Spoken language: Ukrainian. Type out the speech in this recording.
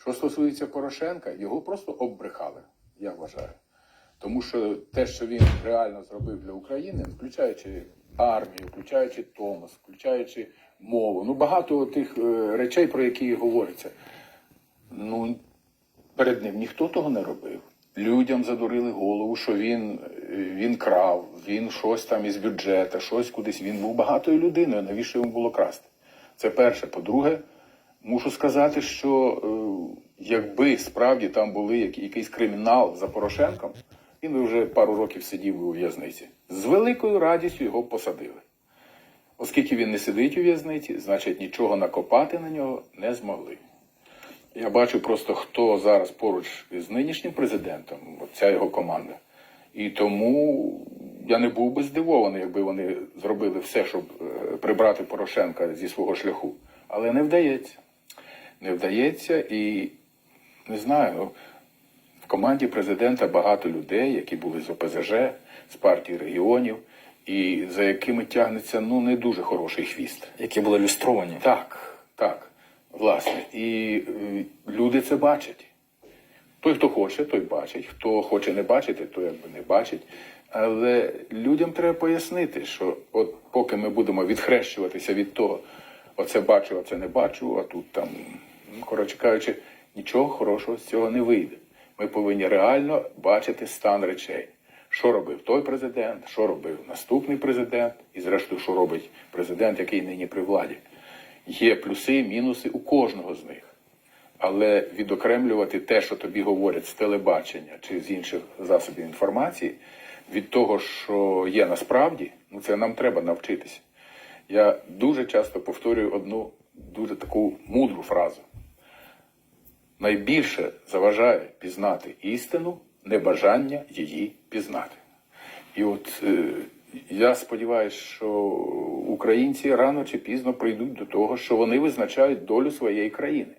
Що стосується Порошенка, його просто оббрехали, я вважаю. Тому що те, що він реально зробив для України, включаючи армію, включаючи Томос, включаючи мову, ну багато тих е, речей, про які говориться. Ну, перед ним ніхто того не робив. Людям задурили голову, що він, е, він крав, він щось там із бюджету, щось кудись. Він був багатою людиною. Навіщо йому було красти? Це перше. По-друге, мушу сказати, що е, якби справді там були якийсь кримінал за Порошенком, він би вже пару років сидів у в'язниці. З великою радістю його посадили. Оскільки він не сидить у в'язниці, значить нічого накопати на нього не змогли. Я бачу просто, хто зараз поруч з нинішнім президентом, ця його команда. І тому я не був би здивований, якби вони зробили все, щоб е, прибрати Порошенка зі свого шляху. Але не вдається. Не вдається і не знаю. В команді президента багато людей, які були з ОПЗЖ, з партії регіонів, і за якими тягнеться ну не дуже хороший хвіст. які були люстровані. Так, так, власне. І е, люди це бачать. Той, хто хоче, той бачить. Хто хоче не бачити, той якби не бачить. Але людям треба пояснити, що от поки ми будемо відхрещуватися від того, оце бачу, оце не бачу, а тут там, коротше кажучи, нічого хорошого з цього не вийде. Ми повинні реально бачити стан речей. Що робив той президент, що робив наступний президент, і зрештою, що робить президент, який нині при владі. Є плюси і мінуси у кожного з них. Але відокремлювати те, що тобі говорять з телебачення чи з інших засобів інформації, від того, що є насправді, ну це нам треба навчитися. Я дуже часто повторюю одну дуже таку мудру фразу. Найбільше заважає пізнати істину небажання її пізнати. І от е, я сподіваюся, що українці рано чи пізно прийдуть до того, що вони визначають долю своєї країни.